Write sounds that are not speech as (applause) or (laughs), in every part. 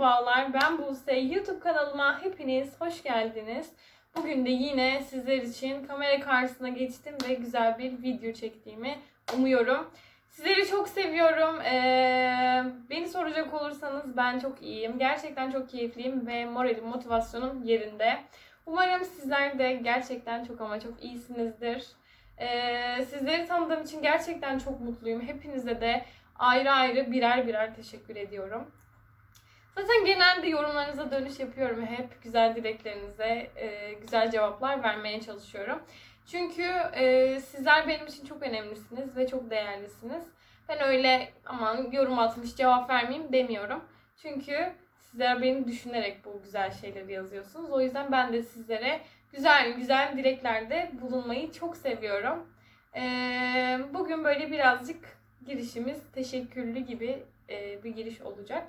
merhabalar. Ben Buse. YouTube kanalıma hepiniz hoş geldiniz. Bugün de yine sizler için kamera karşısına geçtim ve güzel bir video çektiğimi umuyorum. Sizleri çok seviyorum. Ee, beni soracak olursanız ben çok iyiyim. Gerçekten çok keyifliyim ve moralim, motivasyonum yerinde. Umarım sizler de gerçekten çok ama çok iyisinizdir. Ee, sizleri tanıdığım için gerçekten çok mutluyum. Hepinize de ayrı ayrı birer birer teşekkür ediyorum. Zaten genelde yorumlarınıza dönüş yapıyorum hep. Güzel dileklerinize e, güzel cevaplar vermeye çalışıyorum. Çünkü e, sizler benim için çok önemlisiniz ve çok değerlisiniz. Ben öyle aman yorum atmış cevap vermeyeyim demiyorum. Çünkü sizler beni düşünerek bu güzel şeyleri yazıyorsunuz. O yüzden ben de sizlere güzel güzel dileklerde bulunmayı çok seviyorum. E, bugün böyle birazcık girişimiz teşekkürlü gibi bir giriş olacak.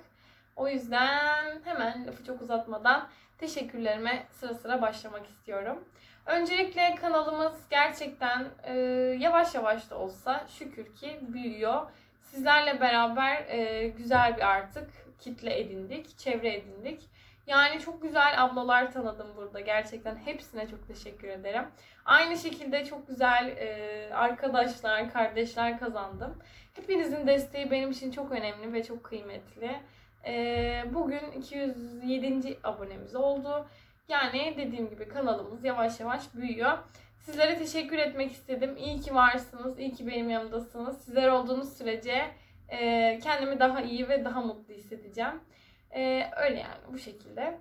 O yüzden hemen lafı çok uzatmadan teşekkürlerime sıra sıra başlamak istiyorum. Öncelikle kanalımız gerçekten e, yavaş yavaş da olsa şükür ki büyüyor. Sizlerle beraber e, güzel bir artık kitle edindik, çevre edindik. Yani çok güzel ablalar tanıdım burada. Gerçekten hepsine çok teşekkür ederim. Aynı şekilde çok güzel e, arkadaşlar, kardeşler kazandım. Hepinizin desteği benim için çok önemli ve çok kıymetli. E, bugün 207. abonemiz oldu. Yani dediğim gibi kanalımız yavaş yavaş büyüyor. Sizlere teşekkür etmek istedim. İyi ki varsınız, iyi ki benim yanımdasınız. Sizler olduğunuz sürece e, kendimi daha iyi ve daha mutlu hissedeceğim. E, öyle yani bu şekilde.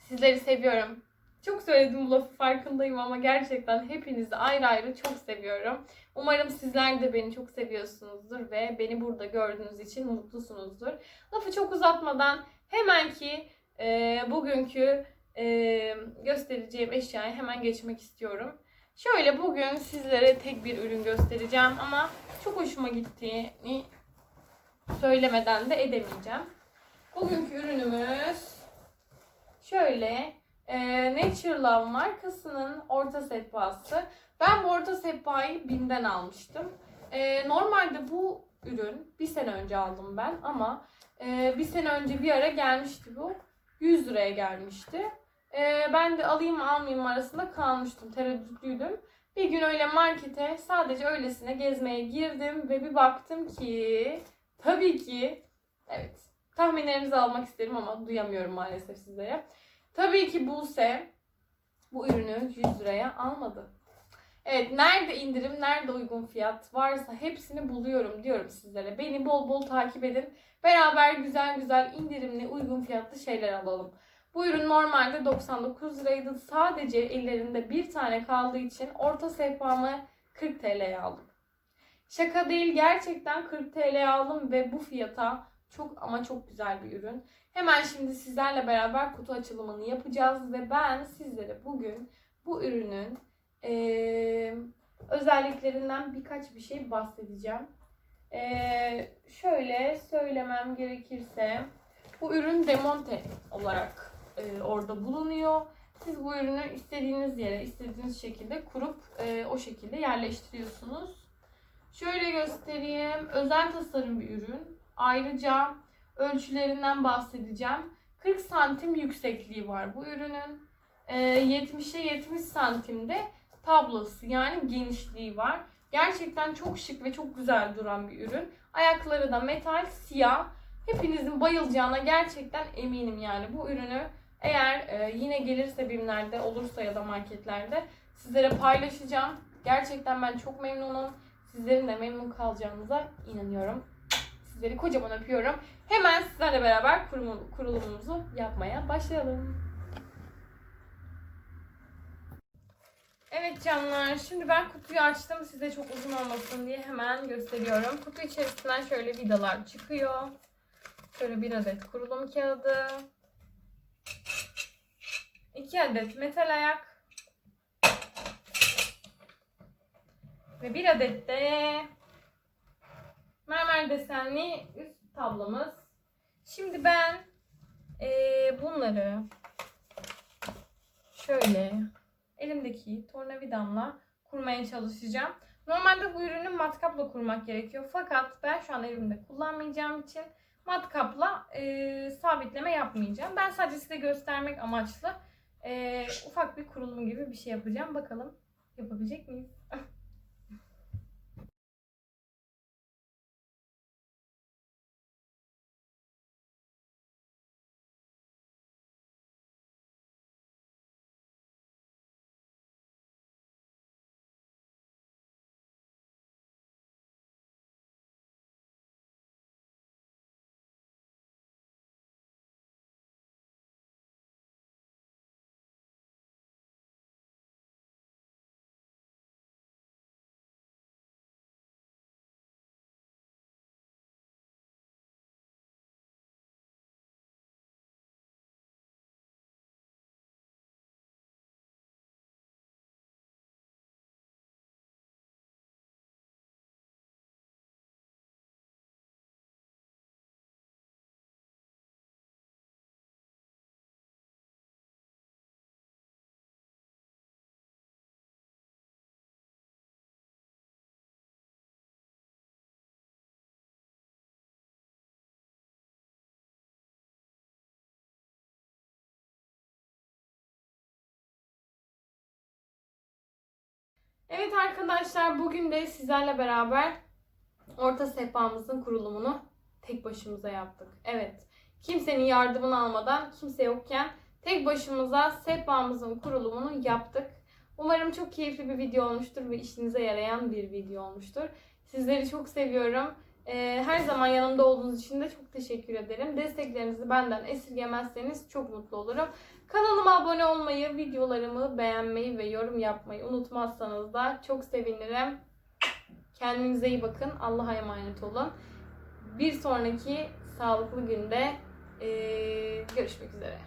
Sizleri seviyorum. Çok söyledim bu lafı farkındayım ama gerçekten hepinizi ayrı ayrı çok seviyorum. Umarım sizler de beni çok seviyorsunuzdur ve beni burada gördüğünüz için mutlusunuzdur. Lafı çok uzatmadan hemen ki e, bugünkü e, göstereceğim eşyaya hemen geçmek istiyorum. Şöyle bugün sizlere tek bir ürün göstereceğim ama çok hoşuma gittiğini söylemeden de edemeyeceğim. Bugünkü ürünümüz şöyle e, Nature Love markasının orta sehpası. Ben bu orta sehpayı BİM'den almıştım. E, normalde bu ürün bir sene önce aldım ben ama e, bir sene önce bir ara gelmişti bu. 100 liraya gelmişti. E, ben de alayım almayayım arasında kalmıştım. Tereddütlüydüm. Bir gün öyle markete sadece öylesine gezmeye girdim ve bir baktım ki tabii ki evet tahminlerinizi almak isterim ama duyamıyorum maalesef sizlere. Tabii ki Buse bu ürünü 100 liraya almadı. Evet nerede indirim, nerede uygun fiyat varsa hepsini buluyorum diyorum sizlere. Beni bol bol takip edin. Beraber güzel güzel indirimli, uygun fiyatlı şeyler alalım. Bu ürün normalde 99 liraydı. Sadece ellerinde bir tane kaldığı için orta sehpamı 40 TL'ye aldım. Şaka değil gerçekten 40 TL'ye aldım ve bu fiyata çok ama çok güzel bir ürün. Hemen şimdi sizlerle beraber kutu açılımını yapacağız ve ben sizlere bugün bu ürünün eee, özelliklerinden birkaç bir şey bahsedeceğim. Eee, şöyle söylemem gerekirse bu ürün demonte olarak eee, orada bulunuyor. Siz bu ürünü istediğiniz yere, istediğiniz şekilde kurup eee, o şekilde yerleştiriyorsunuz. Şöyle göstereyim. Özel tasarım bir ürün. Ayrıca ölçülerinden bahsedeceğim. 40 santim yüksekliği var bu ürünün. Ee, 70'e 70 santimde tablosu yani genişliği var. Gerçekten çok şık ve çok güzel duran bir ürün. Ayakları da metal, siyah. Hepinizin bayılacağına gerçekten eminim yani bu ürünü eğer e, yine gelirse BİM'lerde olursa ya da marketlerde sizlere paylaşacağım. Gerçekten ben çok memnunum. Sizlerin de memnun kalacağınıza inanıyorum. Sizleri kocaman öpüyorum. Hemen sizlerle beraber kurumu- kurulumumuzu yapmaya başlayalım. Evet canlar, şimdi ben kutuyu açtım. Size çok uzun olmasın diye hemen gösteriyorum. Kutu içerisinden şöyle vidalar çıkıyor. Şöyle bir adet kurulum kağıdı. iki adet metal ayak. Ve bir adet de mermer desenli üst tablomuz. Şimdi ben eee, bunları şöyle elimdeki tornavidamla kurmaya çalışacağım. Normalde bu ürünü matkapla kurmak gerekiyor. Fakat ben şu an elimde kullanmayacağım için matkapla e, sabitleme yapmayacağım. Ben sadece size göstermek amaçlı e, ufak bir kurulum gibi bir şey yapacağım. Bakalım yapabilecek miyiz? (laughs) Evet arkadaşlar bugün de sizlerle beraber orta sehpamızın kurulumunu tek başımıza yaptık. Evet kimsenin yardımını almadan kimse yokken tek başımıza sehpamızın kurulumunu yaptık. Umarım çok keyifli bir video olmuştur ve işinize yarayan bir video olmuştur. Sizleri çok seviyorum. Ee, her zaman yanımda olduğunuz için de çok teşekkür ederim. Desteklerinizi benden esirgemezseniz çok mutlu olurum. Kanalıma abone olmayı, videolarımı beğenmeyi ve yorum yapmayı unutmazsanız da çok sevinirim. Kendinize iyi bakın. Allah'a emanet olun. Bir sonraki sağlıklı günde eee, görüşmek üzere.